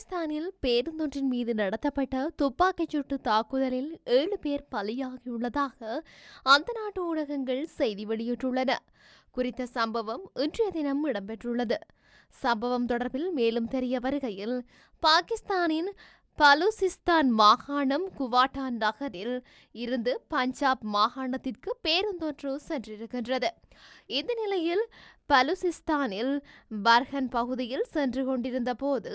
பாகிஸ்தானில் பேருந்தொன்றின் மீது நடத்தப்பட்ட துப்பாக்கிச் சூட்டு தாக்குதலில் ஏழு பேர் பலியாகியுள்ளதாக அந்த நாட்டு ஊடகங்கள் செய்தி வெளியிட்டுள்ளன. குறித்த சம்பவம் இன்றைய தினம் இடம்பெற்றுள்ளது. சம்பவம் தொடர்பில் மேலும் தெரிய வருகையில் பாகிஸ்தானின் பலூசிஸ்தான் மாகாணம் குவாட்டா நகரில் இருந்து பஞ்சாப் மாகாணத்திற்கு பேருந்தொன்று சென்றிருக்கின்றது. இந்த நிலையில் பலுசிஸ்தானில் பர்ஹன் பகுதியில் சென்று கொண்டிருந்த போது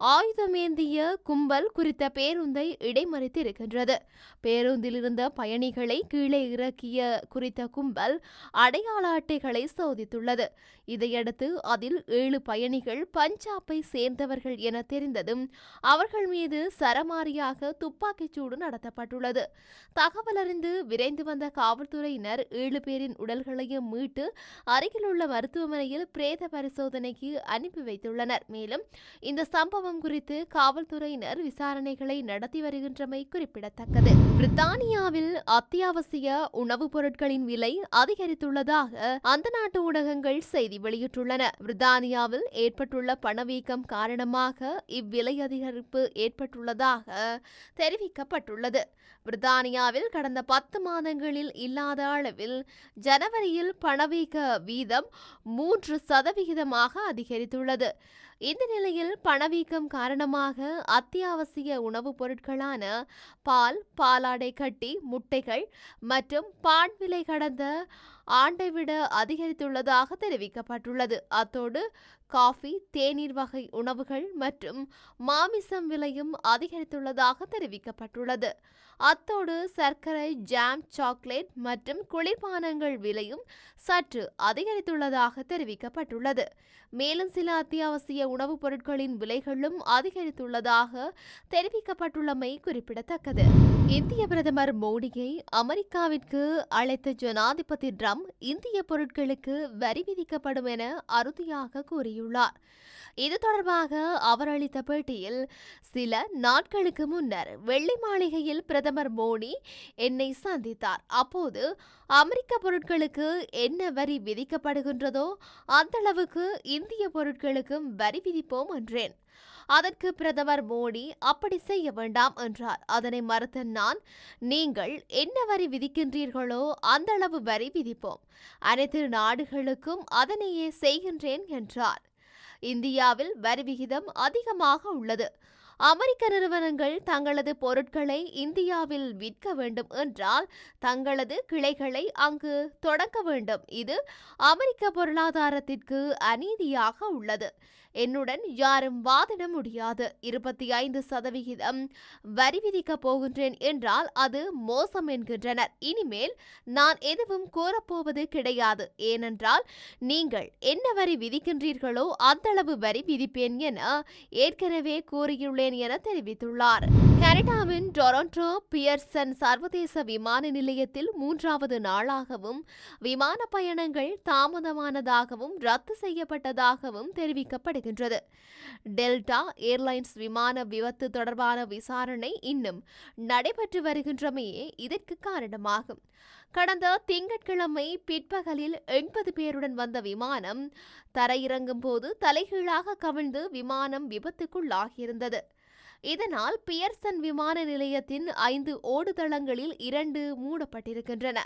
ஆயுதமேந்திய கும்பல் குறித்த பேருந்தை இடைமறித்து இருக்கின்றது பேருந்தில் இருந்த பயணிகளை கீழே இறக்கிய குறித்த கும்பல் அடையாள அட்டைகளை சோதித்துள்ளது. இதையடுத்து அதில் ஏழு பயணிகள் பஞ்சாபை சேர்ந்தவர்கள் என தெரிந்ததும் அவர்கள் மீது சரமாரியாக துப்பாக்கிச் சூடு நடத்தப்பட்டுள்ளது. தகவல் அறிந்து விரைந்து வந்த காவல்துறையினர் ஏழு பேரின் உடல்களையும் மீட்டு அருகிலுள்ள மருத்துவமனையில் பிரேத பரிசோதனைக்கு அனுப்பி வைத்துள்ளனர். மேலும் இந்த சம்பவம் குறித்து காவல்துறையினர் விசாரணைகளை நடத்தி வருகின்றமை குறிப்பிடத்தக்கது. பிரித்தானியாவில் அத்தியாவசிய உணவுப் பொருட்களின் விலை அதிகரித்துள்ளதாக அந்த நாட்டு ஊடகங்கள் செய்தி வெளியிட்டுள்ளன. பிரித்தானியாவில் ஏற்பட்டுள்ள பணவீக்கம் காரணமாக இவ்விலை அதிகரிப்பு ஏற்பட்டுள்ளதாக தெரிவிக்கப்பட்டுள்ளது. பிரித்தானியாவில் கடந்த பத்து மாதங்களில் இல்லாத அளவில் ஜனவரியில் பணவீக்க வீதம் மூன்று சதவிகிதமாக அதிகரித்துள்ளது. இந்த நிலையில் பணவீக்கம் காரணமாக அத்தியாவசிய உணவுப் பொருட்களான பால் பாலாடை கட்டி முட்டைகள் மற்றும் பான் விலை கடந்த ஆண்டை விட அதிகரித்துள்ளதாக தெரிவிக்கப்பட்டுள்ளது. அத்தோடு காஃபி தேநீர் வகை உணவுகள் மற்றும் மாமிசம் விலையும் அதிகரித்துள்ளதாக தெரிவிக்கப்பட்டுள்ளது. அத்தோடு சர்க்கரை ஜாம் சாக்லேட் மற்றும் குளிர்பானங்கள் விலையும் சற்று அதிகரித்துள்ளதாக தெரிவிக்கப்பட்டுள்ளது. மேலும் சில அத்தியாவசிய உணவுப் பொருட்களின் விலைகளும் அதிகரித்துள்ளதாக தெரிவிக்கப்பட்டுள்ளமை குறிப்பிடத்தக்கது. இந்திய பிரதமர் மோடியை அமெரிக்காவிற்கு அழைத்த ஜனாதிபதி ட்ரம்ப் இந்திய பொருட்களுக்கு வரி விதிக்கப்படும் என அறுதியாக கூறியுள்ளார். இது தொடர்பாக அவர் அளித்த பேட்டியில் சில நாட்களுக்கு முன்னர் வெள்ளை மாளிகையில் பிரதமர் மோடி என்னை சந்தித்தார். அப்போது அமெரிக்க பொருட்களுக்கு என்ன வரி விதிக்கப்படுகின்றதோ அந்த அளவுக்கு இந்திய பொருட்களுக்கும் வரி விதிப்போம் என்றேன். அதற்கு பிரதமர் மோடி அப்படி செய்ய வேண்டாம் என்றார். அதனை மறுத்த நான் நீங்கள் என்ன வரி விதிக்கின்றீர்களோ அந்த அளவு வரி விதிப்போம். அனைத்து நாடுகளுக்கும் அதனையே செய்கின்றேன் என்றார். இந்தியாவில் வரி விகிதம் அதிகமாக உள்ளது. அமெரிக்க நிறுவனங்கள் தங்களது பொருட்களை இந்தியாவில் விற்க வேண்டும் என்றால் தங்களது கிளைகளை அங்கு தொடங்க வேண்டும். இது அமெரிக்க பொருளாதாரத்திற்கு அநீதியாக உள்ளது. என்னுடன் யாரும் வாதிட முடியாது. இருபத்தி ஐந்து சதவிகிதம் வரி விதிக்கப் போகின்றேன் என்றால் அது மோசம் என்கின்றனர். இனிமேல் நான் எதுவும் கூறப்போவது கிடையாது. ஏனென்றால் நீங்கள் என்ன வரி விதிக்கின்றீர்களோ அந்தளவு வரி விதிப்பேன் என ஏற்கனவே கூறியுள்ளேன் என தெரிவித்துள்ளார். கனடாவின் டொரண்டோ பியர்சன் சர்வதேச விமான நிலையத்தில் மூன்றாவது நாளாகவும் விமான பயணங்கள் தாமதமானதாகவும் ரத்து செய்யப்பட்டதாகவும் தெரிவிக்கப்படுகின்றது. டெல்டா ஏர்லைன்ஸ் விமான விபத்து தொடர்பான விசாரணை இன்னும் நடைபெற்று வருகின்றமையே இதற்கு காரணமாகும். கடந்த திங்கட்கிழமை பிற்பகலில் எண்பது பேருடன் வந்த விமானம் தரையிறங்கும் போது தலைகீழாக கவிழ்ந்து விமானம் விபத்துக்குள்ளாகியிருந்தது. இதனால் பியர்சன் விமான நிலையத்தின் ஐந்து ஓடுதளங்களில் இரண்டு மூடப்பட்டிருக்கின்றன.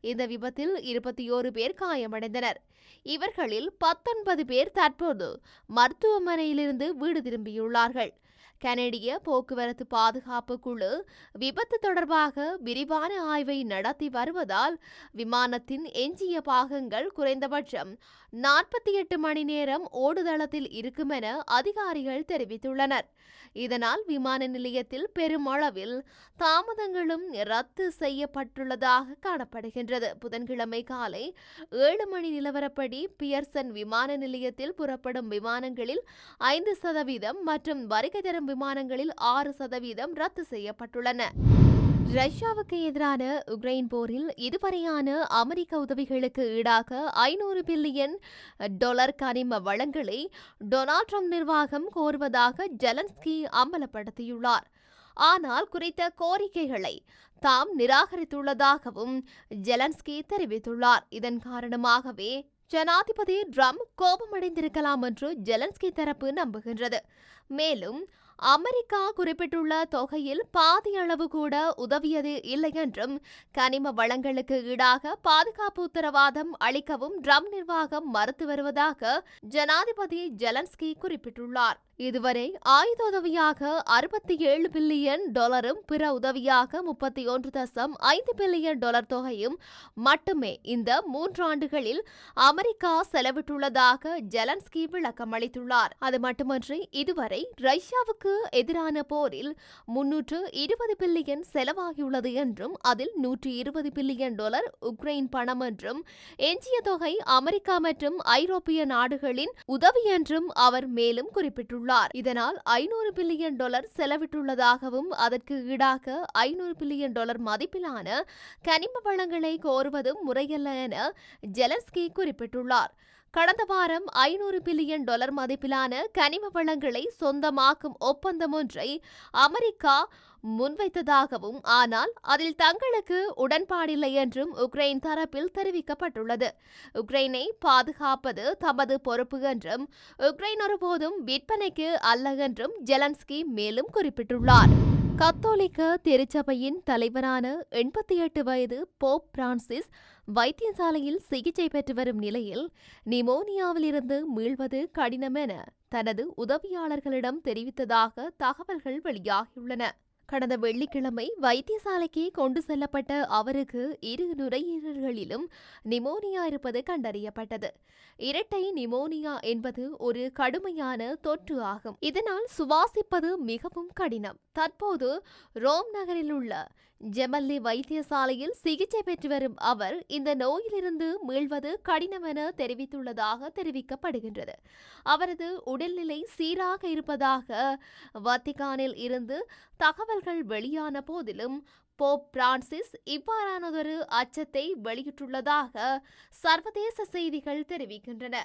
இந்த விபத்தில் இருபத்தி ஓரு பேர் காயமடைந்தனர். இவர்களில் பத்தொன்பது பேர் தற்போது மருத்துவமனையிலிருந்து வீடு திரும்பியுள்ளார்கள். கனடிய போக்குவரத்து பாதுகாப்பு குழு விபத்து தொடர்பாக விரிவான ஆய்வை நடத்தி வருவதால் விமானத்தின் எஞ்சிய பாகங்கள் குறைந்தபட்சம் நாற்பத்தி எட்டு மணி நேரம் ஓடுதளத்தில் இருக்கும் என அதிகாரிகள் தெரிவித்துள்ளனர். இதனால் விமான நிலையத்தில் பெருமளவில் தாமதங்களும் ரத்து செய்யப்பட்டுள்ளதாக காணப்படுகின்றது. புதன்கிழமை காலை ஏழு மணி நிலவரப்படி பியர்சன் விமான நிலையத்தில் புறப்படும் விமானங்களில் ஐந்து சதவீதம் மற்றும் வருகை தரும் விமானங்களில் ஆறு சதவீதம் ரத்து செய்யப்பட்டுள்ளன. ரஷ்யாவுக்கு எதிரான உக்ரைன் போரில் இதுவரையான அமெரிக்க உதவிகளுக்கு ஈடாக ஐநூறு பில்லியன் டாலர் கனிம வளங்களை டொனால்ட் ட்ரம்ப் நிர்வாகம் கோருவதாக ஜெலன்ஸ்கி அம்பலப்படுத்தியுள்ளார். ஆனால் குறித்த கோரிக்கைகளை தாம் நிராகரித்துள்ளதாகவும் ஜெலன்ஸ்கி தெரிவித்துள்ளார். இதன் காரணமாகவே ஜனாதிபதி ட்ரம்ப் கோபமடைந்திருக்கலாம் என்று ஜெலன்ஸ்கி தரப்பு நம்புகின்றது. மேலும் அமெரிக்கா குறிப்பிட்டுள்ள தொகையில் பாதி அளவு கூட உதவியது இல்லை என்றும் கனிம வளங்களுக்கு ஈடாக பாதுகாப்பு உத்தரவாதம் அளிக்கவும் ட்ரம்ப் நிர்வாகம் மறுத்து வருவதாக ஜனாதிபதி ஜெலன்ஸ்கி குறிப்பிட்டுள்ளார். இதுவரை ஆயுத உதவியாக அறுபத்தி ஏழு பில்லியன் டாலரும் பிற உதவியாக முப்பத்தி ஒன்று தசம் ஐந்து பில்லியன் டாலர் தொகையும் மட்டுமே இந்த மூன்றாண்டுகளில் அமெரிக்கா செலவிட்டுள்ளதாக ஜெலன்ஸ்கி விளக்கம் அளித்துள்ளார். அது மட்டுமன்றி இதுவரை ரஷ்யாவுக்கு எதிரான போரில் முன்னூற்று இருபது பில்லியன் செலவாகியுள்ளது என்றும் அதில் நூற்றி இருபது பில்லியன் டாலர் உக்ரைன் பணம் என்றும் எஞ்சிய தொகை அமெரிக்கா மற்றும் ஐரோப்பிய நாடுகளின் உதவி என்றும் அவர் மேலும் குறிப்பிட்டுள்ளார். இதனால் ஐநூறு பில்லியன் டாலர் செலவிட்டுள்ளதாகவும் அதற்கு ஈடாக ஐநூறு பில்லியன் டாலர் மதிப்பிலான கனிம வளங்களை கோருவதும் முறையல்ல என ஜெலஸ்கி குறிப்பிட்டுள்ளார். கடந்த வாரம் ஐநூறு பில்லியன் டாலர் மதிப்பிலான கனிம வளங்களை சொந்தமாக்கும் ஒப்பந்தம் ஒன்றை அமெரிக்கா முன்வைத்ததாகவும் ஆனால் அதில் தங்களுக்கு உடன்பாடில்லை என்றும் உக்ரைன் தரப்பில் தெரிவிக்கப்பட்டுள்ளது. உக்ரைனை பாதுகாப்பது தமது பொறுப்பு என்றும் உக்ரைன் ஒருபோதும் விற்பனைக்கு அல்ல என்றும் ஜெலன்ஸ்கி மேலும் குறிப்பிட்டுள்ளார். கத்தோலிக்க திருச்சபையின் தலைவரான எண்பத்தி எட்டு வயது போப் பிரான்சிஸ் வைத்தியசாலையில் சிகிச்சை பெற்று வரும் நிலையில் நிமோனியாவிலிருந்து மீள்வது கடினம் என தனது உதவியாளர்களிடம் தெரிவித்ததாக தகவல்கள் வெளியாகியுள்ளன. கடந்த வெள்ளிக்கிழமை வைத்தியசாலைக்கு கொண்டு செல்லப்பட்ட அவருக்கு இரு நுரையீரல்களிலும் நிமோனியா இருப்பது கண்டறியப்பட்டது. இரட்டை நிமோனியா என்பது ஒரு கடுமையான தொற்று ஆகும். இதனால் சுவாசிப்பது மிகவும் கடினம். தற்போது ரோம் நகரில் உள்ள ஜெமல்லி வைத்தியசாலையில் சிகிச்சை பெற்று வரும் அவர் இந்த நோயிலிருந்து மீள்வது கடினம் என தெரிவித்துள்ளதாக தெரிவிக்கப்படுகின்றது. அவரது உடல்நிலை சீராக இருப்பதாக வத்திகானில் இருந்து தகவல் தகவல்கள் வெளியான போதிலும் போப் பிரான்சிஸ் இவ்வாறானதொரு அச்சத்தை வெளியிட்டுள்ளதாக சர்வதேச செய்திகள் தெரிவிக்கின்றன.